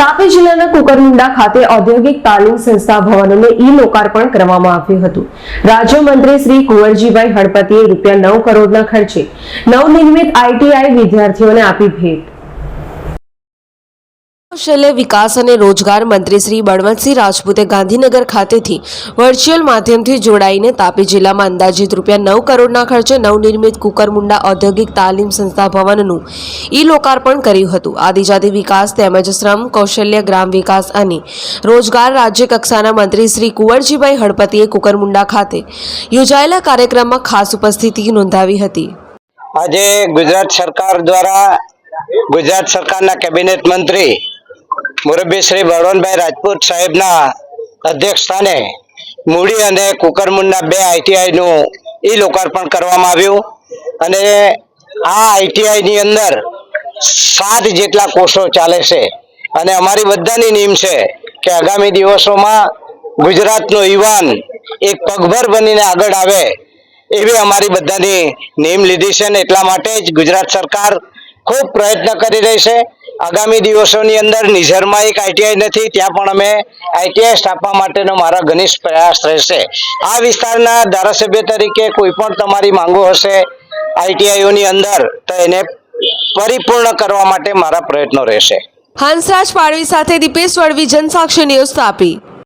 તાપી જિલ્લાના કુકરમુંડા ખાતે ઔદ્યોગિક તાલીમ સંસ્થા ભવનોને ઈ લોકાર્પણ કરવામાં આવ્યું હતું. રાજ્યમંત્રી શ્રી કુંવરજીભાઈ હળપતિએ રૂપિયા નવ કરોડના ખર્ચે નવનિર્મિત આઈટીઆઈ વિદ્યાર્થીઓને આપી ભેટ. કૌશલ્ય વિકાસ અને રોજગાર મંત્રી શ્રી બળવંતસિંહ રાજપૂતે ગાંધીનગર ખાતેથી વર્ચ્યુઅલ માધ્યમથી જોડાઈને તાપી જિલ્લામાં અંદાજિત રૂપિયા નવ કરોડના ખર્ચે નવનિર્મિત કુકરમુંડા ઔદ્યોગિક તાલીમ સંસ્થા ભવનનું ઈ લોકાર્પણ કર્યું હતું. આદિજાતિ વિકાસ તેમજ શ્રમ, કૌશલ્ય, ગ્રામ વિકાસ અને રોજગાર રાજ્ય કક્ષાના મંત્રી શ્રી કુંવરજીભાઈ હળપતિએ કુકરમુંડા ખાતે યોજાયેલા કાર્યક્રમમાં ખાસ ઉપસ્થિતિ નોંધાવી હતી. આજે ગુજરાત સરકાર દ્વારા ગુજરાત સરકારના કેબિનેટ મંત્રી મુરબ્બી શ્રી બળવંતભાઈ રાજપૂત સાહેબના અધ્યક્ષ સ્થાને મૂડી અને કુકરમુંડના બે આઈટીઆઈનું ઈ લોકાર્પણ કરવામાં આવ્યું. અને આ આઈટીઆઈની અંદર સાત જેટલા કોર્સો ચાલે છે. અને અમારી બધાની નીમ છે કે આગામી દિવસોમાં ગુજરાતનો યુવાન એક પગભર બનીને આગળ આવે એવી અમારી બધાની નીમ લીધી છે ને એટલા માટે જ ગુજરાત સરકાર ખૂબ પ્રયત્ન કરી રહી છે. આગામી દિવસોની અંદર નિઝરમાં એક આઈટીઆઈ નથી, ત્યાં પણ અમે આઈટીઆઈ સ્થાપવા માટેનો મારા ઘનિષ્ઠ પ્રયાસ રહેશે. આ વિસ્તારના ધારાસભ્ય તરીકે કોઈ પણ તમારી માંગો હશે આઈટીઆઈઓની અંદર, તો એને પરિપૂર્ણ કરવા માટે મારા પ્રયત્નો રહેશે. હંસરાજ પાડવી સાથે દીપેશ વળવી જનસાક્ષી ન્યૂઝ તાપી.